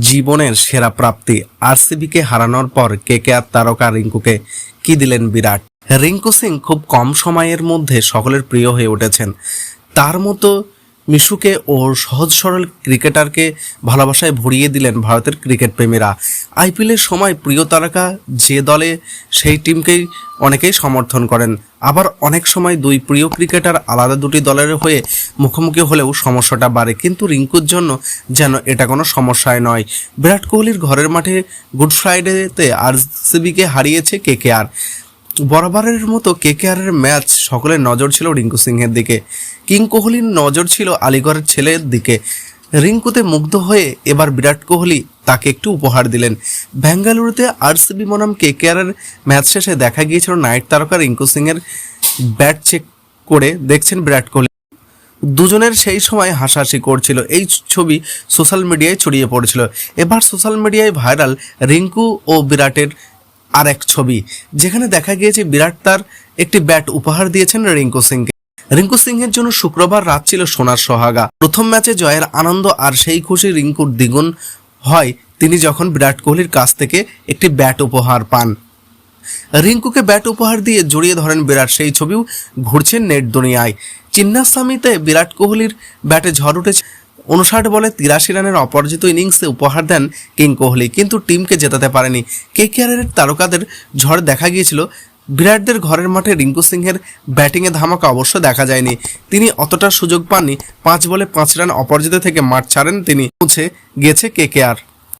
জীবনের সেরা প্রাপ্তি। আরসিবিকে হারানোর পর কেকেআর তারকা রিঙ্কুকে কি দিলেন বিরাট? রিঙ্কু সিং খুব কম সময়ের মধ্যে সকলের প্রিয় হয়ে উঠেছেন। তার মতো মিশুকে ও সহজ সরল ক্রিকেটারকে ভালোবাসায় ভরিয়ে দিলেন ভারতের ক্রিকেট প্রেমীরা। আইপিএলের সময় প্রিয় তারকা যে দলে সেই টিমকেই অনেকেই সমর্থন করেন। আবার অনেক সময় দুই প্রিয় ক্রিকেটার আলাদা দুটি দলের হয়ে মুখোমুখি হলেও সমস্যাটা বাড়ে। কিন্তু রিঙ্কুর জন্য যেন এটা কোনো সমস্যায় নয়। বিরাট কোহলির ঘরের মাঠে গুড ফ্রাইডেতে আরসিবিকে হারিয়েছে কেকেআর বরাবরের মতো কেকেআরের ম্যাচ সকলের নজর ছিল রিঙ্কু সিংহের দিকে। কিং কোহলির নজর ছিল আলিগড়ের ছেলের দিকে। রিঙ্কুতে মুগ্ধ হয়ে এবার বিরাট কোহলি তাকে একটু উপহার দিলেন। বেঙ্গালুরুতে আরসিবি বনাম কেকেআরের ম্যাচ শেষে দেখা গিয়েছিল নাইট তারকা রিঙ্কু সিংয়ের ব্যাট চেক করে। দেখছেন বিরাট কোহলি। দুজনের সেই সময় হাসাহাসি করছিল। এই ছবি সোশ্যাল মিডিয়ায় ছড়িয়ে পড়েছিল। এবার সোশ্যাল মিডিয়ায় ভাইরাল রিঙ্কু ও বিরাটের আর এক ছবি, যেখানে দেখা গিয়েছে বিরাট তার একটি ব্যাট উপহার দিয়েছেন রিঙ্কু সিংকে। রিঙ্কু সিংহের জন্য শুক্রবার রাত ছিল সোনার সোহাগা। প্রথম ম্যাচে জয়ের আনন্দ আর সেই খুশি রিঙ্কুর দ্বিগুণ হয় তিনি যখন বিরাট কোহলির কাছ থেকে একটি ব্যাট উপহার পান। রিঙ্কুকে ব্যাট উপহার দিয়ে জড়িয়ে ধরেন বিরাট। সেই ছবিও ঘুরছে নেট দুনিয়ায়। চিন্নাস্বামীতে বিরাট কোহলির ব্যাটে ঝড় উঠেছে। উনষাট বলে তিরাশি রানের অপরাজিত ইনিংসে উপহার দেন কিং কোহলি, কিন্তু টিমকে জেতাতে পারেনি। কেকেআরের তারকাদের ঝড় দেখা গিয়েছিল। বিরাটদের ঘরের মাঠে রিঙ্কু সিংহের ব্যাটিংয়ে ধামাকা অবশ্য দেখা যায়নি। তিনি অতটা সুযোগ পাননি। পাঁচ বলে পাঁচ রান অপরাজিত থেকে মাঠ ছাড়েন তিনি। পৌঁছে গিয়েছে কেকেআর।